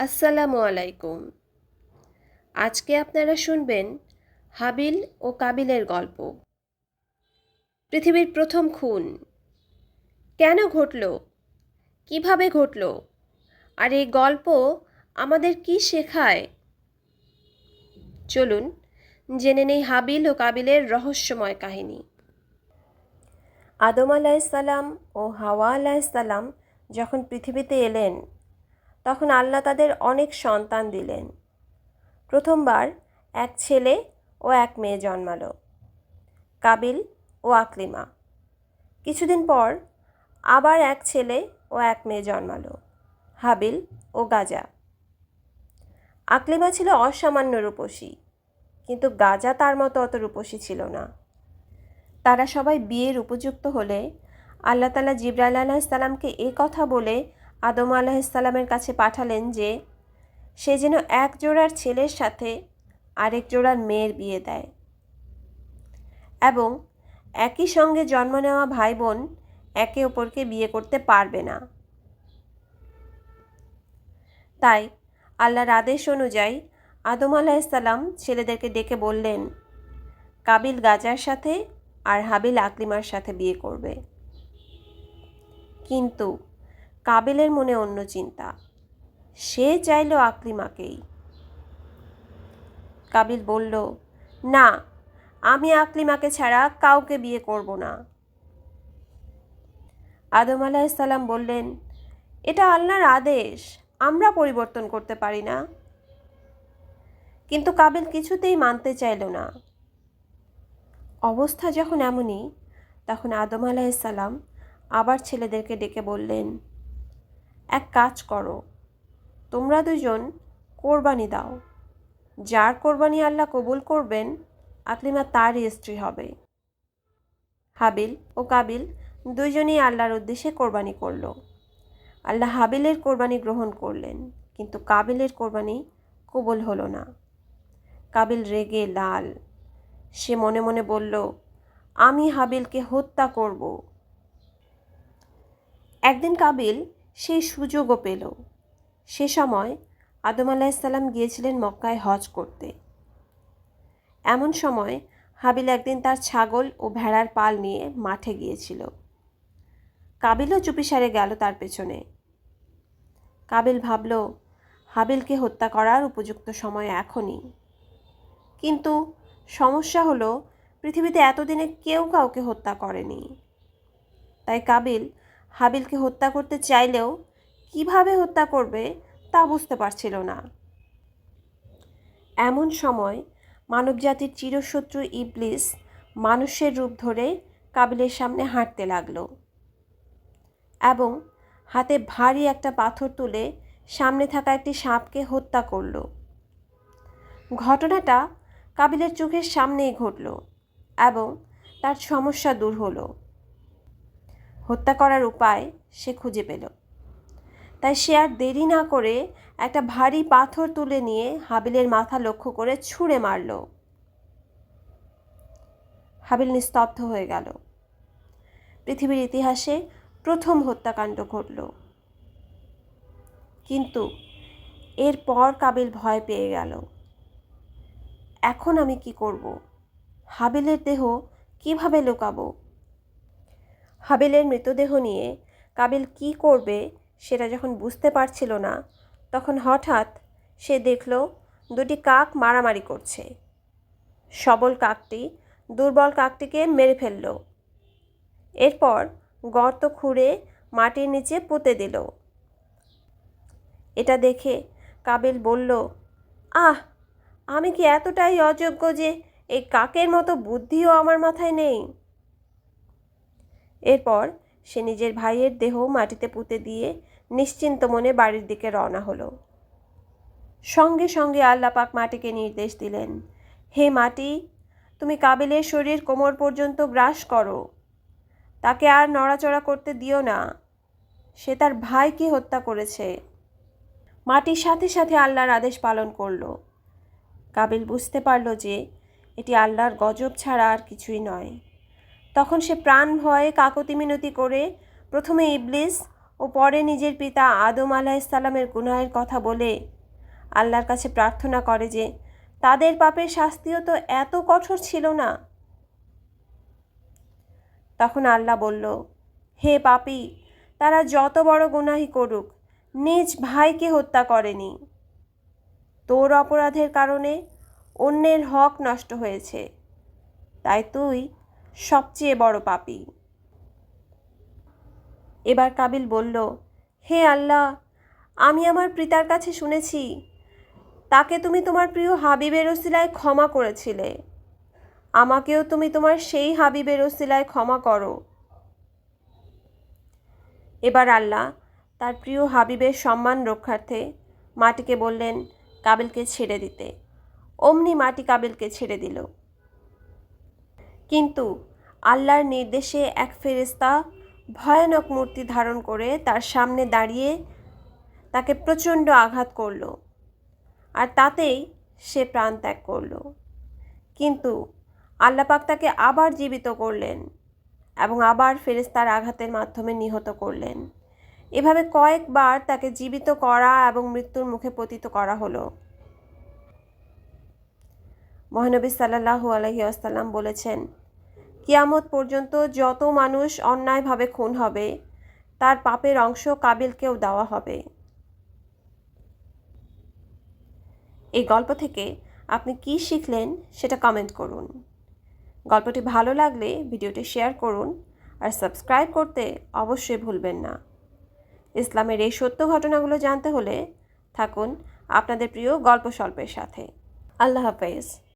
আসসালামু আলাইকুম। আজকে আপনারা শুনবেন হাবিল ও কাবিলের গল্প। পৃথিবীর প্রথম খুন। কেন ঘটল? কীভাবে ঘটল? আর এই গল্প আমাদের কি শেখায়? চলুন, জেনে নেই হাবিল ও কাবিলের রহস্যময় কাহিনী। আদম আলাইসাল্লাম ও হাওয়া আলাইসাল্লাম যখন পৃথিবীতে এলেন তখন আল্লাহ তাদের অনেক সন্তান দিলেন। প্রথমবার এক ছেলে ও এক মেয়ে জন্মালো, কাবিল ও আকলিমা। কিছুদিন পর আবার এক ছেলে ও এক মেয়ে জন্মালো, হাবিল ও গাজা। আকলিমা ছিল অসামান্য রূপসী, কিন্তু গাজা তার মতো অত রূপসী ছিল না। তারা সবাই বিয়ের উপযুক্ত হলে আল্লাহ তালা জিব্রাইল আলাহিসাল্লামকে এ কথা বলে আদম আলাহিসাল্লামের কাছে পাঠালেন যে, সে যেন এক জোড়ার ছেলের সাথে আরেক জোড়ার মেয়ের বিয়ে দেয়। এবং একই সঙ্গে জন্ম নেওয়া ভাই বোন একে অপরকে বিয়ে করতে পারবে না। তাই আল্লাহর আদেশ অনুযায়ী আদম আলাহিসাল্লাম ছেলেদেরকে ডেকে বললেন, কাবিল গাজার সাথে আর হাবিল আকলিমার সাথে বিয়ে করবে। কিন্তু কাবিলের মনে অন্য চিন্তা। সে চাইল আকলিমাকেই কাবিল বলল, না, আমি আকলিমাকে ছাড়া কাউকে বিয়ে করব না। আদম আলাহিসাল্লাম বললেন, এটা আল্লাহর আদেশ, আমরা পরিবর্তন করতে পারি না। কিন্তু কাবিল কিছুতেই মানতে চাইল না। অবস্থা যখন এমনই, তখন আদম আলাহিসাল্লাম আবার ছেলেদেরকে ডেকে বললেন এক কাজ করো, তোমরা দুজন কোরবানি দাও। যার কোরবানি আল্লাহ কবুল করবেন, আকলিমা তারই স্ত্রী হবে। হাবিল ও কাবিল দুইজনই আল্লাহর উদ্দেশ্যে কোরবানি করল। আল্লাহ হাবিলের কোরবানি গ্রহণ করলেন, কিন্তু কাবিলের কোরবানি কবুল হলো না। কাবিল রেগে লাল। সে মনে মনে বলল, আমি হাবিলকে হত্যা করব। একদিন কাবিল সেই সুযোগও পেল। সে সময় আদম আলাহিসাল্লাম গিয়েছিলেন মক্কায় হজ করতে। এমন সময় হাবিল একদিন তার ছাগল ও ভেড়ার পাল নিয়ে মাঠে গিয়েছিল। কাবিলও চুপিসারে গেল তার পেছনে। কাবিল ভাবল, হাবিলকে হত্যা করার উপযুক্ত সময় এখনই। কিন্তু সমস্যা হলো, পৃথিবীতে এতদিনে কেউ কাউকে হত্যা করেনি। তাই কাবিল হাবিলকে হত্যা করতে চাইলেও কীভাবে হত্যা করবে তা বুঝতে পারছিল না। এমন সময় মানবজাতির চিরশত্রু ইবলিস মানুষের রূপ ধরে কাবিলের সামনে হাঁটতে লাগল এবং হাতে ভারী একটা পাথর তুলে সামনে থাকা একটি সাপকে হত্যা করল। ঘটনাটা কাবিলের চোখের সামনেই ঘটল এবং তার সমস্যা দূর হলো। হত্যা করার উপায় সে খুঁজে পেল। তাই সে আর দেরি না করে একটা ভারী পাথর তুলে নিয়ে হাবিলের মাথা লক্ষ্য করে ছুঁড়ে মারল। হাবিল নিস্তব্ধ হয়ে গেল। পৃথিবীর ইতিহাসে প্রথম হত্যাকাণ্ড ঘটল। কিন্তু এরপর কাবিল ভয় পেয়ে গেল। এখন আমি কি করব? হাবিলের দেহ কীভাবে লুকাবো? হাবিলের মৃতদেহ নিয়ে কাবিল কি করবে সেটা যখন বুঝতে পারছিল না, তখন হঠাৎ সে দেখল দুটি কাক মারামারি করছে। সবল কাকটি দুর্বল কাকটিকে মেরে ফেলল। এরপর গর্ত খুঁড়ে মাটির নিচে পুঁতে দিল। এটা দেখে কাবিল বলল, আহ, আমি কি এতটাই অযোগ্য যে এই কাকের মতো বুদ্ধিও আমার মাথায় নেই? এরপর সে নিজের ভাইয়ের দেহ মাটিতে পুঁতে দিয়ে নিশ্চিন্ত মনে বাড়ির দিকে রওনা হলো। সঙ্গে সঙ্গে আল্লাপাক মাটিকে নির্দেশ দিলেন, হে মাটি, তুমি কাবিলের শরীর কোমর পর্যন্ত গ্রাস করো। তাকে আর নড়াচড়া করতে দিও না। সে তার ভাইকে হত্যা করেছে। মাটির সাথে সাথে আল্লাহর আদেশ পালন করল। কাবিল বুঝতে পারল যে এটি আল্লাহর গজব ছাড়া আর কিছুই নয়। তখন সে প্রাণ ভয়ে কাকতি মিনতি করে প্রথমে ইবলিস ও পরে নিজের পিতা আদম আলাহিসাল্লামের গুনাহের কথা বলে আল্লাহর কাছে প্রার্থনা করে যে, তাদের পাপের শাস্তিও তো এত কঠোর ছিল না। তখন আল্লাহ বলল, হে পাপি, তারা যত বড় গুনাহি করুক, নিজ ভাইকে হত্যা করেনি। তোর অপরাধের কারণে অন্যের হক নষ্ট হয়েছে। তাই তুই সবচেয়ে বড় পাপি। এবার কাবিল বলল, হে আল্লাহ, আমি আমার পিতার কাছে শুনেছি, তাকে তুমি তোমার প্রিয় হাবিবের ওসিলায় ক্ষমা করেছিলে। আমাকেও তুমি তোমার সেই হাবিবের ওসিলায় ক্ষমা করো। এবার আল্লাহ তার প্রিয় হাবিবের সম্মান রক্ষার্থে মাটিকে বললেন কাবিলকে ছেড়ে দিতে। অমনি মাটি কাবিলকে ছেড়ে দিল। কিন্তু আল্লাহর নির্দেশে এক ফেরেস্তা ভয়ানক মূর্তি ধারণ করে তার সামনে দাঁড়িয়ে তাকে প্রচণ্ড আঘাত করল আর তাতেই সে প্রাণ ত্যাগ করল। কিন্তু আল্লাপাক তাকে আবার জীবিত করলেন এবং আবার ফেরেস্তার আঘাতের মাধ্যমে নিহত করলেন। এভাবে কয়েকবার তাকে জীবিত করা এবং মৃত্যুর মুখে পতিত করা হলো। মহানবী সাল্লাহু আলহি আসাল্লাম বলেছেন কিয়ামত পর্যন্ত যত মানুষ অন্যায়ভাবে খুন হবে, তার পাপের অংশ কাবিলকেও দেওয়া হবে। এই গল্প থেকে আপনি কি শিখলেন সেটা কমেন্ট করুন। গল্পটি ভালো লাগলে ভিডিওটি শেয়ার করুন আর সাবস্ক্রাইব করতে অবশ্যই ভুলবেন না। ইসলামের এই সত্য ঘটনাগুলো জানতে হলে থাকুন আপনাদের প্রিয় গল্প স্বল্পের সাথে। আল্লাহ হাফেজ।